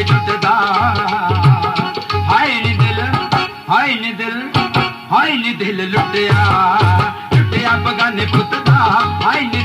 ਨਹੀਂ ਭਲਾ ਕੇ ਜੁੱਟਦਾ ਹਾਏ ਨੀ ਦਿਲ, ਹਾਏ ਨੀ ਦਿਲ, ਹਾਏ ਨੀ ਦਿਲ ਲੁੱਟਿਆ। ਲੁੱਟਿਆ ਬਗਾਨੇ ਪੁੱਤ ਦਾ, ਹਾਏ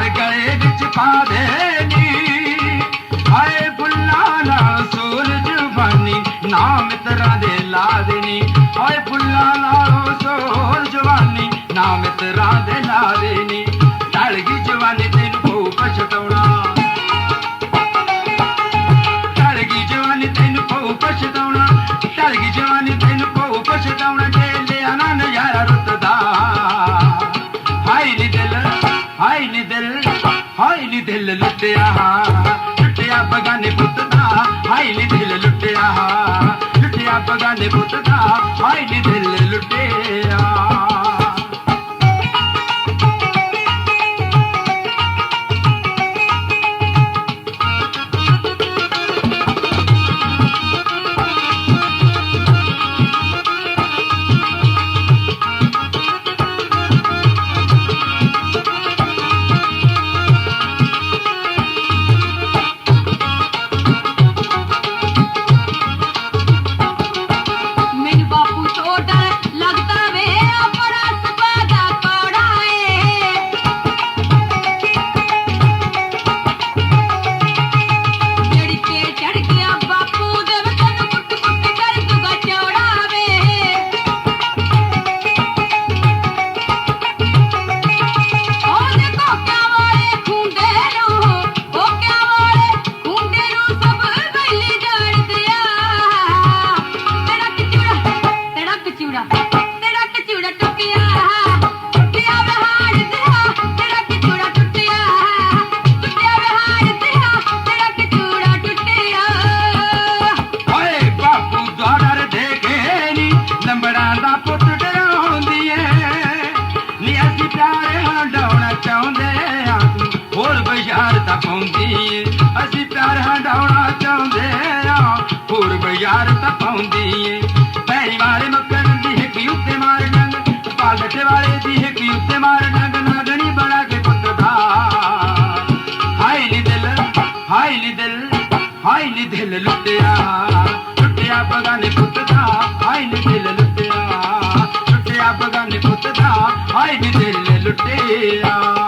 हार गए छिपा देनी हाय बुलाना सूरज वानी नाम तेरा दे ला देनी हाय बुलाना सूरज जवानी नाम तेरा दे ला देनी ढल जवानी तेन भूप छटाउना ढल जवानी तेन भूप छटाउना ढल जवानी तेन भूप छटाउना ਹਾਏ ਨੀ ਦਿਲ ਲੁੱਟਿਆ ਲੁੱਟਿਆ ਬਗਾਨੇ ਪੁੱਤ ਦਾ, ਹਾਏ ਨੀ ਦਿਲ ਲੁੱਟਿਆ ਲੁੱਟਿਆ ਬਗਾਨੇ ਪੁੱਤ ਦਾ, ਹਾਏ ਨੀ ਦਿਲ ਲੁੱਟਿਆ ਹੋਰ ਬਾਜ਼ਾਰ ਪਾਉਂਦੀ ਏ। ਅਸੀਂ ਪਿਆਰ ਹੰਡਾਉਣਾ ਚਾਹੁੰਦੇ ਆ। ਹੋਰ ਬਾਜ਼ਾਰ ਤਾਂ ਪਾਉਂਦੀ ਏ। ਪੈਰੀ ਵਾਲੇ ਮੱਕਣ ਦੀ ਹਿੱਕ ਉੱਤੇ ਮਾਰ ਡੰਗ ਪਾਲਟੇ ਵਾਲੇ ਦੀ ਹਿੱਕ ਉੱਤੇ ਮਾਰ ਡੰਗ ਨਾਗਣੀ ਬਣਾ ਕੇ ਪੁੱਤ ਦਾ ਹਾਏ ਨੀ ਦਿਲ ਹਾਈ ਨੀ ਦਿਲ ਹਾਈ ਨੀ ਦਿਲ ਲੁੱਟਿਆ। ਲੁੱਟਿਆ ਬਗਾਨੇ ਪੁੱਤ ਦਾ ਹਾਈ ਨੀ ਦਿਲ ਲੁੱਟਿਆ। ਲੁੱਟਿਆ ਬਗਾਨੇ ਪੁੱਤ ਦਾ ਹਾਏ ਨੀ ਦਿਲ ਲੁੱਟਿਆ।